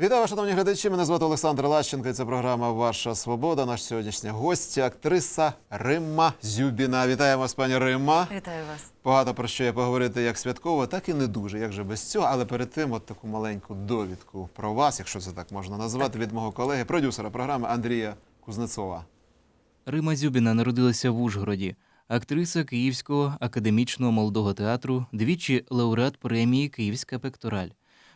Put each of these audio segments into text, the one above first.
Вітаю, шановні глядачі. Мене звати Олександр Лащенко. і Це програма Ваша Свобода. Наш сьогоднішня гостя, актриса Римма Зюбіна. Вітаємо вас, пані Римма. Вітаю вас. Багато про що є поговорити як святково, так і не дуже. Як же без цього? Але перед тим, от таку маленьку довідку про вас, якщо це так можна назвати, від мого колеги, продюсера програми Андрія Кузнецова. Рима Зюбіна народилася в Ужгороді. Актриса Київського академічного молодого театру, двічі лауреат премії Київська пектораль.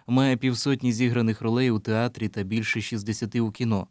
Має півсотні зіграних ролей у театрі та більше 60 у кіно.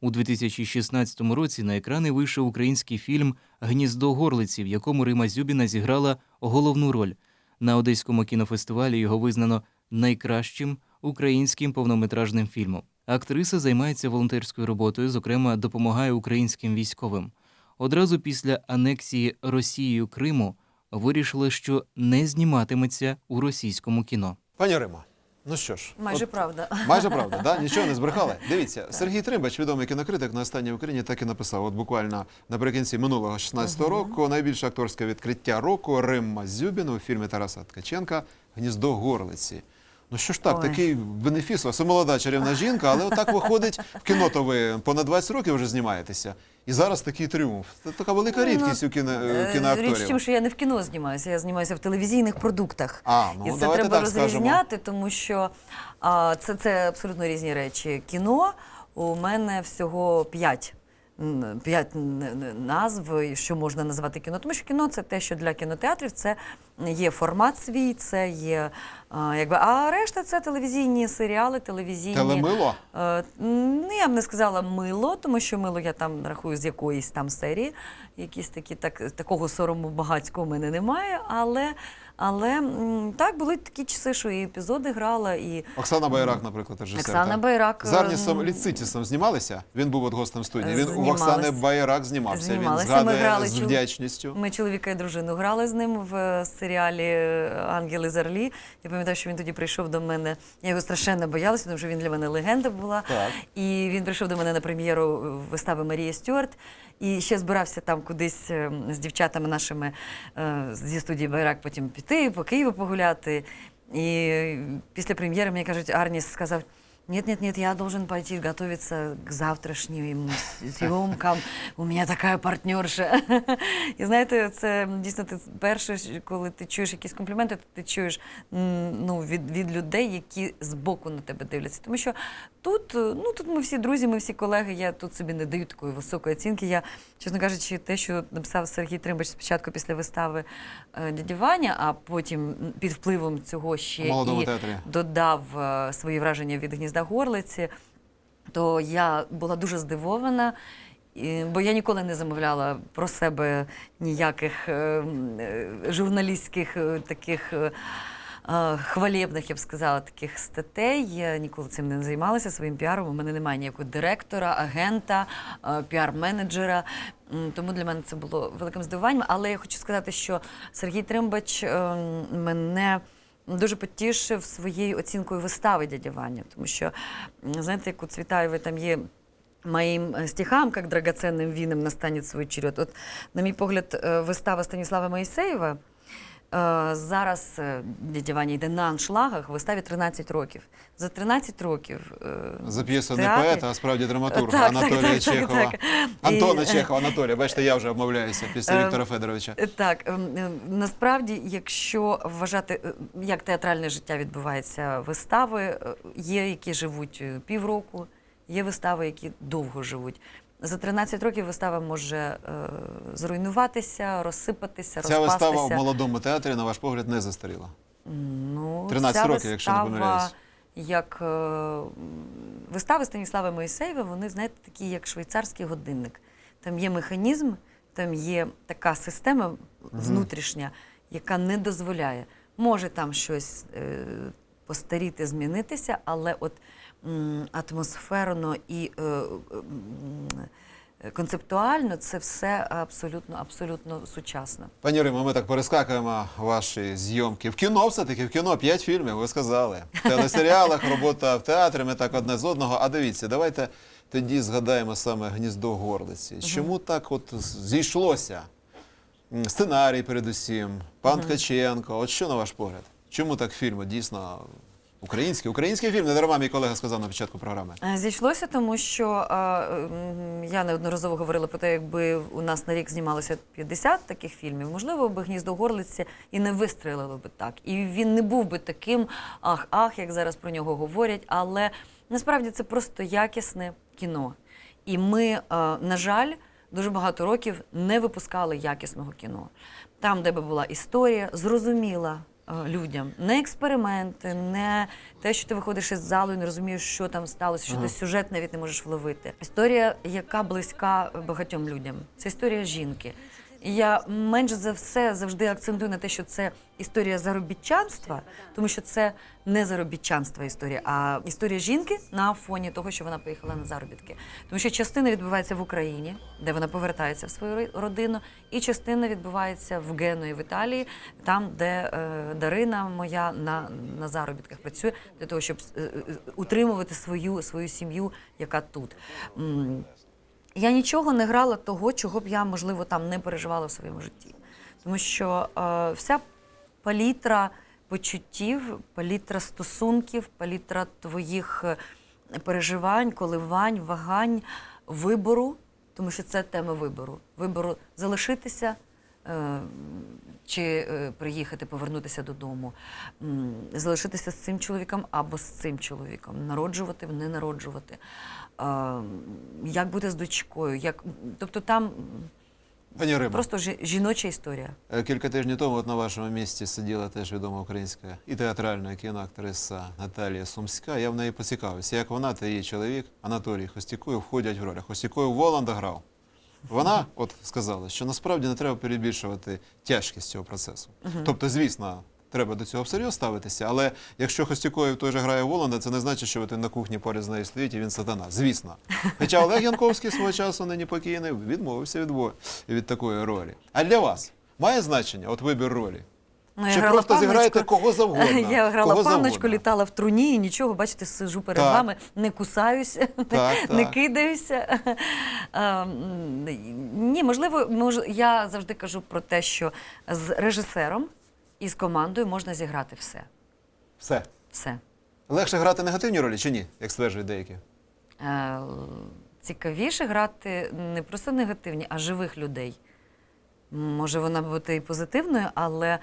У 2016 році на екрани вийшов український фільм Гніздо горлиці, в якому Рима Зюбіна зіграла головну роль. На Одеському кінофестивалі його визнано найкращим українським повнометражним фільмом. Актриса займається волонтерською роботою, зокрема, допомагає українським військовим. Одразу після анексії Росією Криму вирішила, що не зніматиметься у російському кіно. Пані Рима, ну що ж, Майже от правда. Майже правда, да? нічого не збрехали. Дивіться, Сергій Тримбач, відомий кінокритик на останній Україні, так і написав. От буквально наприкінці минулого 16-го року найбільше акторське відкриття року Римма Зюбіна у фільмі Тараса Ткаченка Гніздо горлиці. Ну що ж так, Ой. такий бенефіс, у вас молода чарівна жінка, але отак виходить в кіно, то ви понад 20 років вже знімаєтеся. І зараз такий тріумф. Це така велика ну, рідкість у кіно, е, кіноакторів. Річ в тім, що я не в кіно знімаюся, я знімаюся в телевізійних продуктах. А, ну, і це треба так розрізняти, скажемо. тому що а, це, це абсолютно різні речі. Кіно у мене всього п'ять. П'ять назв, що можна назвати кіно. Тому що кіно це те, що для кінотеатрів це є формат свій, це є якби. А решта це телевізійні серіали, телевізійні. Телемило? Е, Ну, я б не сказала мило, тому що мило я там рахую з якоїсь там серії. Якісь такі, так, такого сорому багацького в мене немає. Але, але так, були такі часи, що і епізоди грала, і Оксана Байрак, наприклад, режисер. Оксана так? Байрак, З Арнісом ем, Ліцитісом знімалися? Він був от гостем студії. Він у. Оксани Байрак знімався. Знімалися. Він Ми згадує грали з чу- вдячністю. ми чоловіка і дружину грали з ним в е, серіалі Ангели з Орлі. Я пам'ятаю, що він тоді прийшов до мене. Я його страшенно боялася, тому що він для мене легенда була. Так. І він прийшов до мене на прем'єру вистави Марія Стюарт. І ще збирався там кудись е, з дівчатами нашими е, зі студії Байрак потім піти, по Києву погуляти. І після прем'єри мені кажуть, Арніс сказав. Нет, нет, нет, я должен пойти готовиться к завтрашнім съемкам. У мене така партнерша. І знаєте, це дійсно ти перше, коли ти чуєш якісь компліменти, то ти чуєш ну, від, від людей, які збоку на тебе дивляться. Тому що тут, ну, тут ми всі друзі, ми всі колеги, я тут собі не даю такої високої оцінки. Я, чесно кажучи, те, що написав Сергій Тримбач спочатку після вистави е, «Дядя Ваня», а потім під впливом цього ще і театрі. додав е, свої враження від гнізда горлиці, то я була дуже здивована. Бо я ніколи не замовляла про себе ніяких е, е, журналістських е, таких хвалебних, я б сказала, таких статей. Я ніколи цим не займалася своїм піаром. У мене немає ніякого директора, агента, піар-менеджера. Тому для мене це було великим здивуванням. Але я хочу сказати, що Сергій Тримбач е, мене дуже потішив своєю оцінкою вистави дядя Ваня. Тому що, знаєте, як у Цвітаєвої там є. Моїм е, стихам, як драгоценним віном, настанет свій черед. От, на мій погляд, е, вистава Станіслава Моїсеєва зараз е, дядя Ваня йде на аншлагах, виставі 13 років. За 13 років е, За п'єсу не поета, а справді драматурга Так, так, Анатолія так, так, Чехова. так. Антона І- Чехова, Анатолія. Бачите, я вже обмовляюся після Е, Віктора Федоровича. Е, Так, ем, е, насправді, якщо вважати, е, як театральне життя відбувається, вистави е, є, які живуть е, півроку, є вистави, які довго живуть. За 13 років вистава може е, зруйнуватися, розсипатися, Ця розпастися. вистава в молодому театрі, на ваш погляд, не застаріла. Ну, 13 ця років, якщо не вистава, помиляюсь. Як е, вистави Станіслава Моїсеєва, вони, знаєте, такі, як швейцарський годинник. Там є механізм, там є така система внутрішня, яка не дозволяє. Може там щось е, постаріти, змінитися, але от атмосферно і е, концептуально це все абсолютно, абсолютно сучасно. Пані Рима, ми так перескакуємо ваші зйомки. В кіно все-таки, в кіно п'ять фільмів, ви сказали. В телесеріалах, робота в театрі, ми так одне з одного. А дивіться, давайте тоді згадаємо саме гніздо горлиці. Чому так от зійшлося? Сценарій передусім, пан Ткаченко. От що на ваш погляд? Чому так фільм от дійсно Український, український фільм, не дарма мій колега сказав на початку програми. Е, Зійшлося, тому що м, я неодноразово говорила про те, якби у нас на рік знімалося 50 таких фільмів, можливо, би гніздо горлиці і не вистрілило би так. І він не був би таким ах-ах, як зараз про нього говорять. Але насправді це просто якісне кіно. І ми, е, на жаль, дуже багато років не випускали якісного кіно. Там, де би була історія, зрозуміла е, людям. Не експерименти, не те, що ти виходиш із залу і не розумієш, що там сталося, що ти сюжет навіть не можеш вловити. Історія, яка близька багатьом людям. Це історія жінки. Я менш за все завжди акцентую на те, що це історія заробітчанства, тому що це не заробітчанства історія, а історія жінки на фоні того, що вона поїхала на заробітки. Тому що частина відбувається в Україні, де вона повертається в свою родину, і частина відбувається в Генуї в Італії, там, де е, Дарина моя на, на заробітках працює для того, щоб е, е, утримувати свою, свою сім'ю, яка тут. Я нічого не грала того, чого б я, можливо, там не переживала в своєму житті. Тому що е, вся палітра почуттів, палітра стосунків, палітра твоїх е, переживань, коливань, вагань, вибору, тому що це тема вибору. Вибору залишитися. Е, Чи е, приїхати, повернутися додому, залишитися з цим чоловіком або з цим чоловіком, народжувати, не народжувати, як бути з дочкою, як, тобто там Пані Рима, просто жіноча історія. е, кілька тижнів тому от на вашому місці сиділа теж відома українська і театральна кіноактриса Наталія Сумська. Я в неї поцікавився, як вона та її чоловік Анатолій Хостікою входять в ролях. Хостікою Воланда грав. Вона от сказала, що насправді не треба перебільшувати тяжкість цього процесу. Тобто, звісно, треба до цього всерйоз ставитися, але якщо Хостікоєв той же грає Воланда, це не значить, що ви на кухні поряд з нею стоїть і він сатана. Звісно. Хоча Олег Янковський свого часу нині покійний відмовився від, від такої ролі. А для вас має значення от вибір ролі? Ну, Чи просто панночку. зіграєте кого завгодно? Я грала кого панночку, завгодно? літала в труні і нічого, бачите, сижу перед Так. вами, не кусаюся, Так, не так. кидаюся. А, Ні, можливо, мож, я завжди кажу про те, що з режисером і з командою можна зіграти все. Все. Все. Легше грати негативні ролі чи ні, як стверджують деякі? Е, Цікавіше грати не просто негативні, а живих людей. Може вона бути і позитивною, але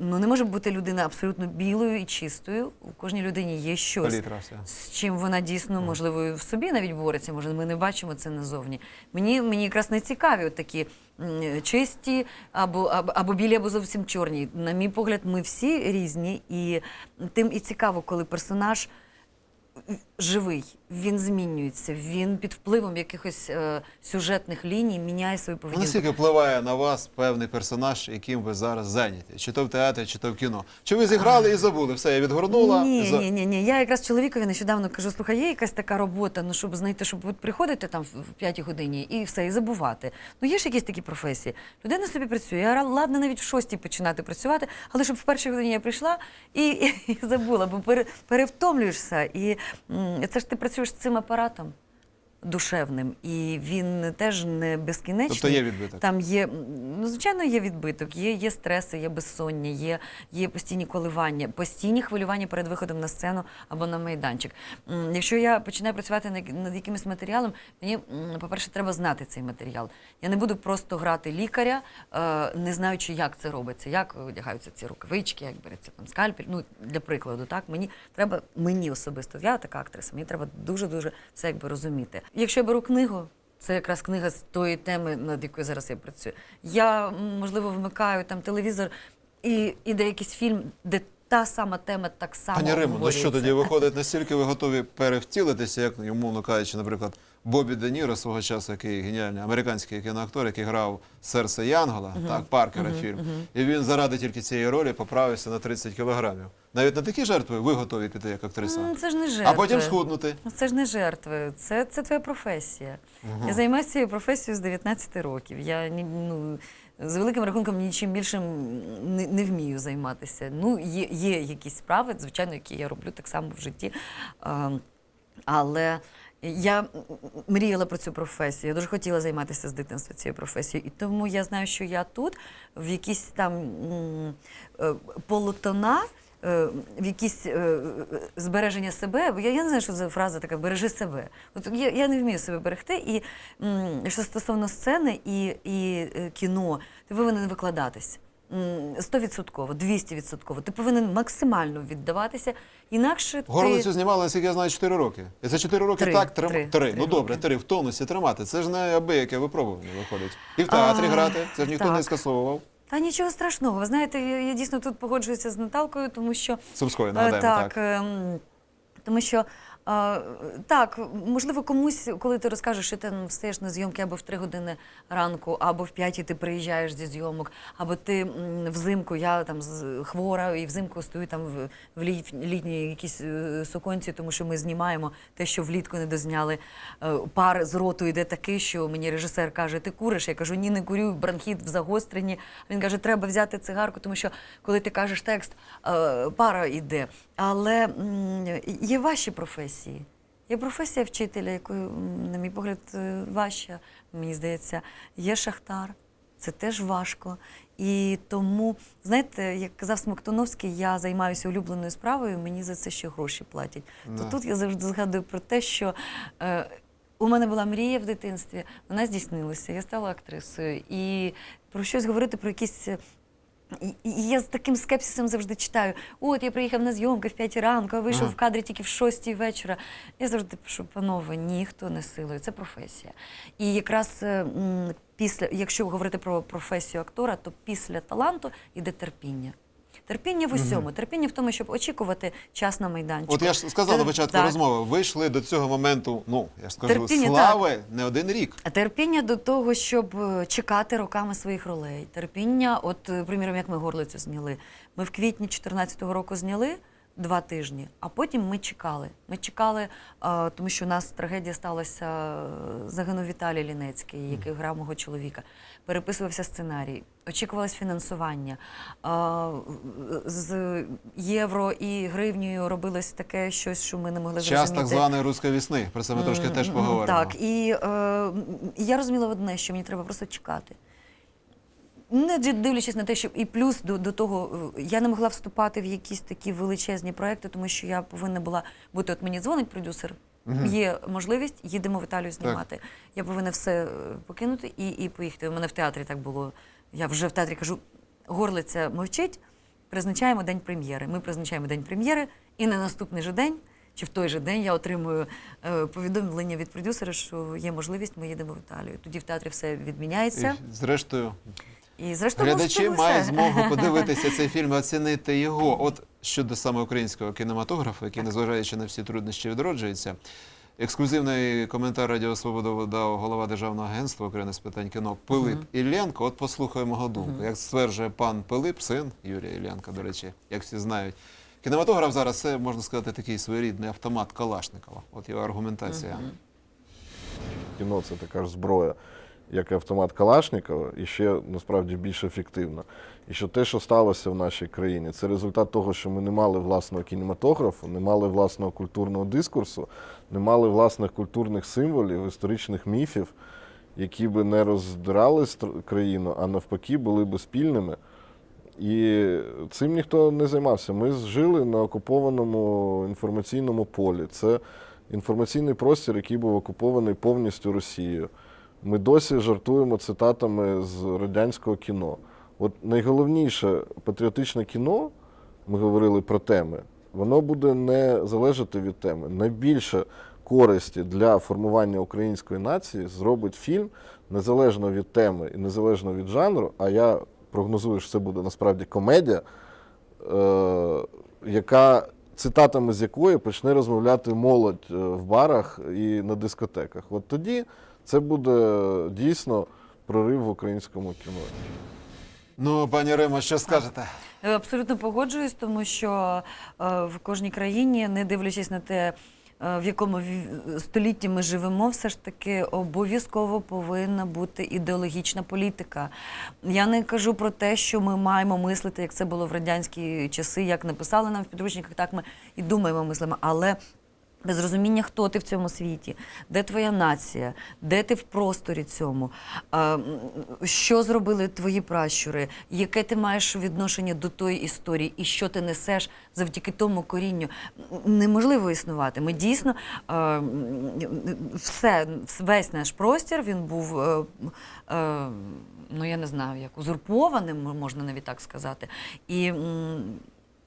ну, не може бути людина абсолютно білою і чистою. У кожній людині є щось, Палітра з чим вона дійсно, можливо, в собі навіть бореться. Може, ми не бачимо це назовні. Мені, мені якраз не цікаві от такі чисті або, або, або білі, або зовсім чорні. На мій погляд, ми всі різні, і тим і цікаво, коли персонаж живий, він змінюється, він під впливом якихось е, сюжетних ліній міняє свою поведінку. Наскільки впливає на вас певний персонаж, яким ви зараз зайняті? Чи то в театрі, чи то в кіно? Чи ви зіграли і забули? Все, я відгорнула. Ні, за- ні, ні, ні. Я якраз чоловікові нещодавно кажу: слухай, є якась така робота, ну щоб знайти, щоб от приходити там в п'ятій годині і все, і забувати. Ну є ж якісь такі професії. Людина собі працює. Я ра- ладна навіть в шостій починати працювати, але щоб в першій годині я прийшла і, і, і забула, бо пере, перевтомлюєшся. І м, це ж ти працюєш з цим апаратом. Душевним, і він теж не безкінечний. Тобто є відбиток? Там є, ну, звичайно, є відбиток, є, є стреси, є безсоння, є, є постійні коливання, постійні хвилювання перед виходом на сцену або на майданчик. Якщо я починаю працювати над, якимось матеріалом, мені, по-перше, треба знати цей матеріал. Я не буду просто грати лікаря, е, не знаючи, як це робиться, як одягаються ці рукавички, як береться там скальпель. Ну, для прикладу, так мені треба, мені особисто, я така актриса, мені треба дуже-дуже все якби розуміти. Якщо я беру книгу, це якраз книга з тої теми, над якою зараз я працюю. Я, можливо, вмикаю там телевізор і іде якийсь фільм, де та сама тема так само. Пані Римо, ну що тоді виходить, настільки ви готові перевтілитися, як умовно кажучи, наприклад, Бобі Де Ніро свого часу, який геніальний американський кіноактор, який грав серце Янгола, так, Паркера фільм. І він заради тільки цієї ролі поправився на 30 кілограмів. Навіть на такі жертви ви готові піти як актриса. М, Це ж не жертви. А потім схуднути. Ну, Це ж не жертви, це, це твоя професія. Я займаюся цією професією з 19 років. Я ну, з великим рахунком нічим більшим не, не вмію займатися. Ну, є, є якісь справи, звичайно, які я роблю так само в житті. А, але я мріяла про цю професію. Я дуже хотіла займатися з дитинства цією професією. І тому я знаю, що я тут в якісь там е, полутона е, в якісь е, збереження себе, я, я не знаю, що за фраза така бережи себе. От я, я не вмію себе берегти. І що стосовно сцени і, і кіно, ти повинен викладатись. М, Стовідсотково, 200%. Ти повинен максимально віддаватися, інакше Горлицю ти... знімали, наскільки я знаю, 4 роки. І за 4 роки Три, так трим... три, три. Ну добре, три в тонусі тримати. Це ж не аби яке випробування виходить. І в театрі А, грати, це ж ніхто не скасовував. Та нічого страшного. Ви знаєте, я, я дійсно тут погоджуюся з Наталкою, тому що Сумської, Е, нагадаємо, так. так, ем, тому що е, так, можливо, комусь, коли ти розкажеш, що ти встаєш на зйомки або в 3 години ранку, або в 5 ти приїжджаєш зі зйомок, або ти взимку, я там хвора, і взимку стою там в, в літ, літній якійсь е, суконці, тому що ми знімаємо те, що влітку не дозняли. Е, Пар з роту йде такий, що мені режисер каже: Ти куриш? Я кажу, ні, не курю, бронхіт в загостренні. Він каже, треба взяти цигарку, тому що коли ти кажеш текст, е, пара йде. Але є ваші професії. Є професія вчителя, якою, на мій погляд, е, важча, мені здається. Є шахтар. Це теж важко. І тому, знаєте, як казав Смоктуновський, я займаюся улюбленою справою, мені за це ще гроші платять. Да. То тут я завжди згадую про те, що е, у мене була мрія в дитинстві, вона здійснилася, я стала актрисою. І про щось говорити, про якісь. І- І я з таким скепсисом завжди читаю: от я приїхав на зйомки в 5 ранку, а вийшов Ага. в кадрі тільки в 6 вечора. Я завжди пишу, панове, ніхто не силою, це професія. І якраз е, після, якщо говорити про професію актора, то після таланту йде терпіння. Терпіння в усьому, терпіння в тому, щоб очікувати час на майданчику. От я ж сказав на початку так. розмови, Вийшли до цього моменту, ну, я ж скажу, Терпіння, слави не один рік. А Терпіння до того, щоб е, чекати роками своїх ролей. Терпіння, от, е, приміром, як ми горлицю зняли. Ми в квітні 2014 року зняли два тижні, а потім ми чекали. Ми чекали, е, тому що у нас трагедія сталася. е, Загинув Віталій Лінецький, який грав мого чоловіка. Переписувався сценарій, очікувалось фінансування. Е, З євро і гривнею робилось таке щось, що ми не могли Час так званої руської весни. Про це ми трошки теж поговоримо. Так, і я розуміла одне, що мені треба просто чекати. Не дивлячись на те, що і плюс до, до того, е, я не могла вступати в якісь такі величезні проекти, тому що я повинна була бути. От мені дзвонить продюсер, є можливість, їдемо в Італію знімати. Я повинна все е, покинути і, і поїхати. У мене в театрі так було. Я вже в театрі кажу, горлиця мовчить, призначаємо день прем'єри. Ми призначаємо день прем'єри, і на наступний же день. Чи в той же день я отримую е, повідомлення від продюсера, що є можливість, ми їдемо в Італію. Тоді в театрі все відміняється. І, зрештою, І зрештою глядачі мають змогу подивитися цей фільм і оцінити його. От щодо саме українського кінематографу, який, незважаючи на всі труднощі, відроджується. Ексклюзивний коментар Радіо Свобода дав голова Державного агентства України з питань кіно Пилип Іллєнко. От послухаємо його думку. Як стверджує пан Пилип, син Юрія Іллєнка, до речі, як всі знають. Кінематограф зараз це можна сказати такий своєрідний автомат Калашникова. От його аргументація. Кіно це така ж зброя, як автомат Калашникова, і ще насправді більш ефективна. І що те, що сталося в нашій країні, це результат того, що ми не мали власного кінематографу, не мали власного культурного дискурсу, не мали власних культурних символів, історичних міфів, які би не роздирали країну, а навпаки були би спільними. І цим ніхто не займався. Ми жили на окупованому інформаційному полі. Це інформаційний простір, який був окупований повністю Росією. Ми досі жартуємо цитатами з радянського кіно. От найголовніше патріотичне кіно, ми говорили про теми, воно буде не залежати від теми. Найбільше користі для формування української нації зробить фільм незалежно від теми і незалежно від жанру. А я прогнозую, що це буде насправді комедія, е, яка цитатами з якої почне розмовляти молодь е, в барах і на дискотеках. От тоді це буде дійсно прорив в українському кіно. Ну, пані Римо, що скажете? Е, Абсолютно погоджуюсь, тому що е, в кожній країні, не дивлячись на те, е, в якому столітті ми живемо, все ж таки обов'язково повинна бути ідеологічна політика. Я не кажу про те, що ми маємо мислити, як це було в радянські часи, як написали нам в підручниках, так ми і думаємо, мислимо. Але без розуміння, хто ти в цьому світі, де твоя нація, де ти в просторі цьому, що зробили твої пращури, яке ти маєш відношення до тої історії, і що ти несеш завдяки тому корінню. Неможливо існувати. Ми дійсно все, весь наш простір він був. е, е, Ну, я не знаю, як узурпованим, можна навіть так сказати. І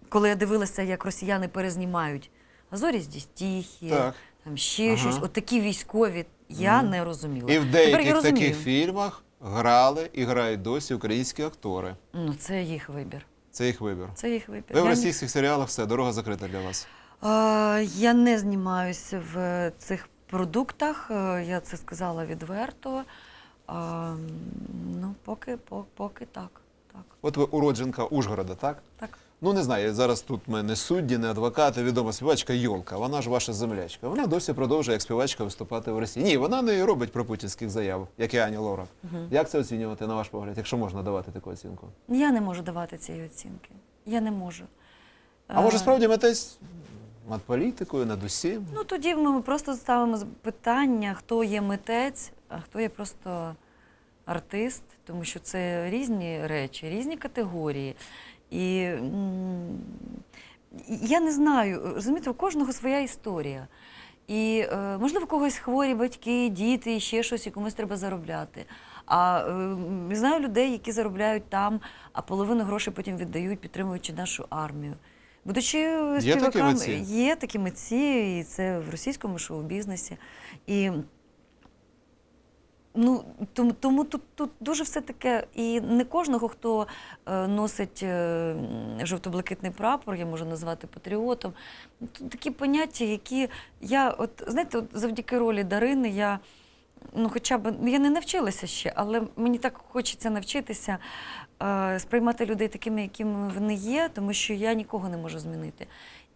коли я дивилася, як росіяни перезнімають Азорі зі стихії, Так. там ще Ага. щось, от такі військові, я не розуміла. І в деяких таких фільмах грали і грають досі українські актори. Ну, це їх вибір. Це їх вибір. Це їх вибір. Ви в Я- російських серіалах все, дорога закрита для вас. А, я не знімаюся в цих продуктах, е, я це сказала відверто. А, ну, поки, поки, поки так. так. От ви уродженка Ужгорода, так? так. Ну не знаю, зараз тут в мене судді, не адвокати, відома співачка Йолка. Вона ж ваша землячка. Вона досі продовжує як співачка виступати в Росії. Ні, вона не робить пропутінських заяв, як і Ані Лорак. Як це оцінювати, на ваш погляд, якщо можна давати таку оцінку? Я не можу давати цієї оцінки. Я не можу. А може Е, справді метесь над політикою, над усім? Ну тоді ми просто ставимо питання, хто є митець, а хто є просто артист, тому що це різні речі, різні категорії. І я не знаю, розумієте, у кожного своя історія. І е, можливо, у когось хворі батьки, діти, і ще щось, і комусь треба заробляти. А е, знаю людей, які заробляють там, а половину грошей потім віддають, підтримуючи нашу армію. Будучи такі співаками, митці? є такі митці, і це в російському шоу-бізнесі. І Ну, тому, тому тут, тут дуже все таке. І не кожного, хто е, носить е, жовто-блакитний прапор, я можу назвати патріотом. Тут такі поняття, які я, от знаєте, от завдяки ролі Дарини, я ну, хоча б я не навчилася ще, але мені так хочеться навчитися е, сприймати людей такими, якими вони є, тому що я нікого не можу змінити.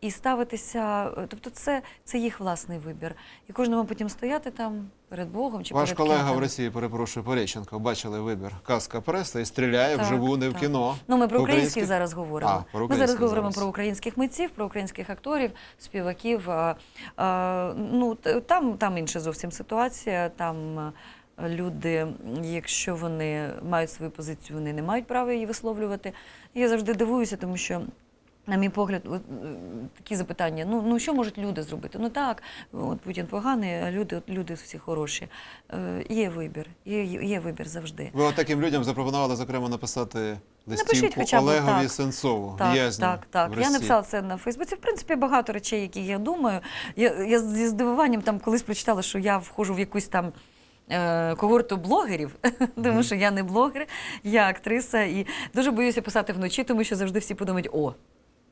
І ставитися, е, тобто це, це їх власний вибір. І кожному потім стояти там перед Богом чи Ваш перед колега в. Росії, перепрошую, Пореченко, бачили вибір казка преса і стріляє Так, вживу, не в кіно. Ну, ми про українських зараз говоримо. А, про ми зараз українських говоримо зараз. про українських митців, про українських акторів, співаків. А, а, ну, там, там інша зовсім ситуація. Там люди, якщо вони мають свою позицію, вони не мають права її висловлювати. Я завжди дивуюся, тому що. На мій погляд, от, е, такі запитання: ну, ну що можуть люди зробити? Ну так, от Путін поганий, а люди, от, люди всі хороші. Е, є вибір, є, є вибір завжди. Ви от таким людям запропонували, зокрема, написати листівку хоча б Олегові так. Сенцову, Так, в'язню так, так. в Я написала це на Фейсбуці. В принципі, багато речей, які я думаю. Я, я зі здивуванням там колись прочитала, що я входжу в якусь там. е, Когорту блогерів, тому що я не блогер, я актриса, і дуже боюся писати вночі, тому що завжди всі подумають: о,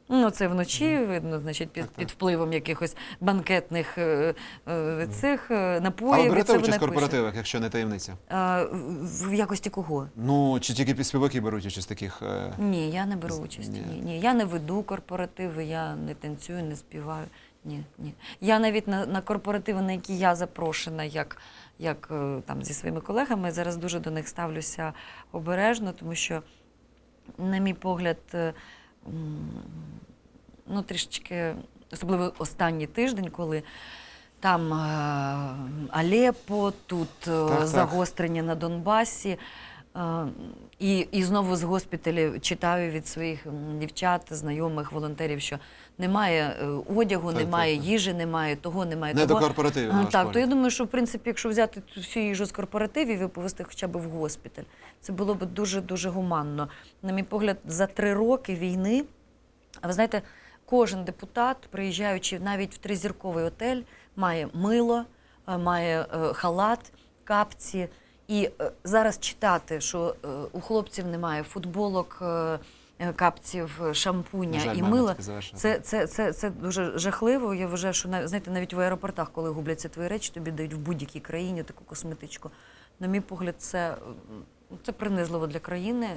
ну це вночі, видно, значить, під, під впливом якихось банкетних е, е, цих е, А напоїв. і берете участь в корпоративах, якщо не таємниця? Е, в в якості кого? Ну, чи тільки співаки беруть участь таких. е, Ні, я не беру участь. Ні. Ні. Ні, Я не веду корпоративи, я не танцюю, не співаю. Ні, ні. Я навіть на, на корпоративи, на які я запрошена, як, як е, там зі своїми колегами, зараз дуже до них ставлюся обережно, тому що, на мій погляд, е, ну трішечки, особливо останній тиждень, коли. Там е, Алепо, тут е, так. загострення на Донбасі. Е, І, і знову з госпіталів читаю від своїх дівчат, знайомих, волонтерів, що немає одягу, Так, немає так, так. їжі, немає того, немає Не того. до корпоративів. Так, то я думаю, що в принципі, якщо взяти всю їжу з корпоративів і повезти хоча б в госпіталь, це було б дуже дуже гуманно. На мій погляд, за три роки війни, ви знаєте, кожен депутат, приїжджаючи навіть в тризірковий отель, має мило, е, має е, халат, капці. І е, зараз читати, що у хлопців немає футболок, капців, шампуня жаль, і мила. Це, це, це, це дуже жахливо. Я вважаю, що знаєте, навіть в аеропортах, коли губляться твої речі, тобі дають в будь-якій країні таку косметичку. На мій погляд, це, це принизливо для країни. Е,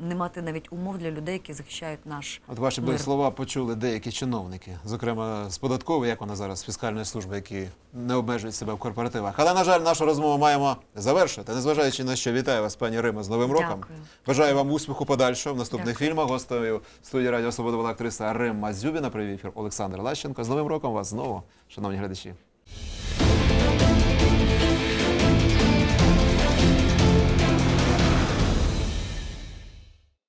не мати навіть умов для людей, які захищають наш От ваші мир. слова почули деякі чиновники, зокрема з податкової, як вона зараз, фіскальної служби, які не обмежують себе в корпоративах. Але, на жаль, нашу розмову маємо завершити. Незважаючи на що, вітаю вас, пані Рима, з Новим роком. Бажаю вам успіху подальшого в наступних Дякую. фільмах. Гостею студії Радіо Свобода була актриса Римма Зюбіна. Привів ефір Олександр Лащенко. З Новим роком вас знову, шановні глядачі.